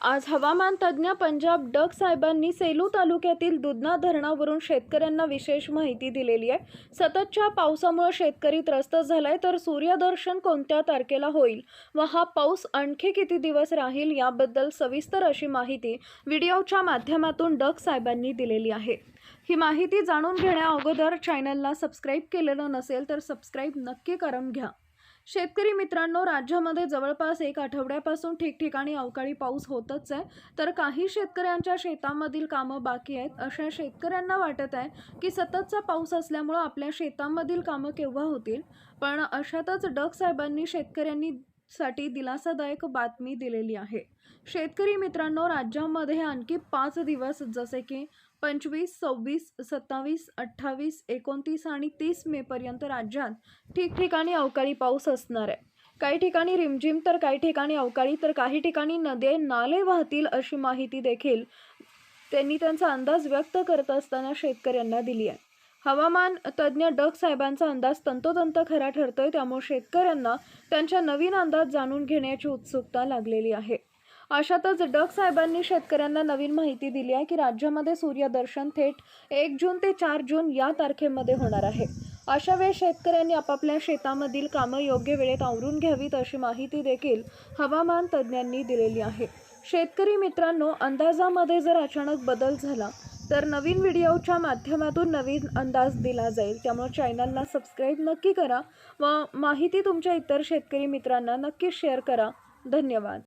आज हवामान तज्ज्ञ पंजाब डग साहेबांनी सेलू तालुक्यातील दुधना धरणावरून शेतकऱ्यांना विशेष माहिती दिलेली आहे. सततच्या पावसामुळे शेतकरी त्रस्त झालाय तर सूर्यदर्शन कोणत्या तारखेला होईल? व हा पाऊस आणखी किती दिवस राहील याबद्दल सविस्तर अशी माहिती व्हिडिओच्या माध्यमातून डग साहेबांनी दिलेली आहे. ही माहिती जाणून घेण्या अगोदर चॅनलला सबस्क्राईब केलेलं नसेल तर सबस्क्राईब नक्की करून घ्या. शेतकरी मित्रांनो राज्यामध्ये जवळपास एक आठवड्यापासून ठिकठिकाणी अवकाळी पाऊस होतच आहे. तर काही शेतकऱ्यांच्या शेतामधील कामं बाकी आहेत. अशा शेतकऱ्यांना वाटत आहे की सततचा पाऊस असल्यामुळं आपल्या शेतामधील कामं केव्हा होतील? पण अशातच डग साहेबांनी शेतकऱ्यांनी साठी दिलासादायक बातमी दिलेली आहे. शेतकरी मित्रांनो राज्यामध्ये आणखी पाच दिवस जसे की पंचवीस सव्वीस सत्तावीस अठ्ठावीस एकोणतीस आणि तीस मेपर्यंत राज्यात ठिकठिकाणी अवकाळी पाऊस असणार आहे. काही ठिकाणी रिमझिम तर काही ठिकाणी अवकाळी तर काही ठिकाणी नदे नाले वाहतील अशी माहिती देखील त्यांनी त्यांचा अंदाज व्यक्त करत असताना शेतकऱ्यांना दिली आहे. हवामान तज्ज्ञ डग साहेबांचा अंदाज तंतोतंत खरा ठरतोय. त्यामुळे शेतकऱ्यांना त्यांच्या नवीन अंदाज जाणून घेण्याची उत्सुकता लागलेली आहे. अशातच डग साहेबांनी शेतकऱ्यांना नवीन माहिती दिली आहे की राज्यामध्ये सूर्यदर्शन थेट एक जून ते चार जून या तारखेमध्ये होणार आहे. अशा वेळेस शेतकऱ्यांनी आपापल्या शेतामधील कामं योग्य वेळेत आवरून घ्यावीत अशी माहिती देखील हवामान तज्ज्ञांनी दिलेली आहे. शेतकरी मित्रांनो अंदाजामध्ये जर अचानक बदल झाला तर नवीन व्हिडिओच्या माध्यमातून नवीन अंदाज दिला जाईल. त्यामुळे चॅनलला सबस्क्राईब नक्की करा व माहिती तुमच्या इतर शेतकरी मित्रांना नक्की शेअर करा. धन्यवाद.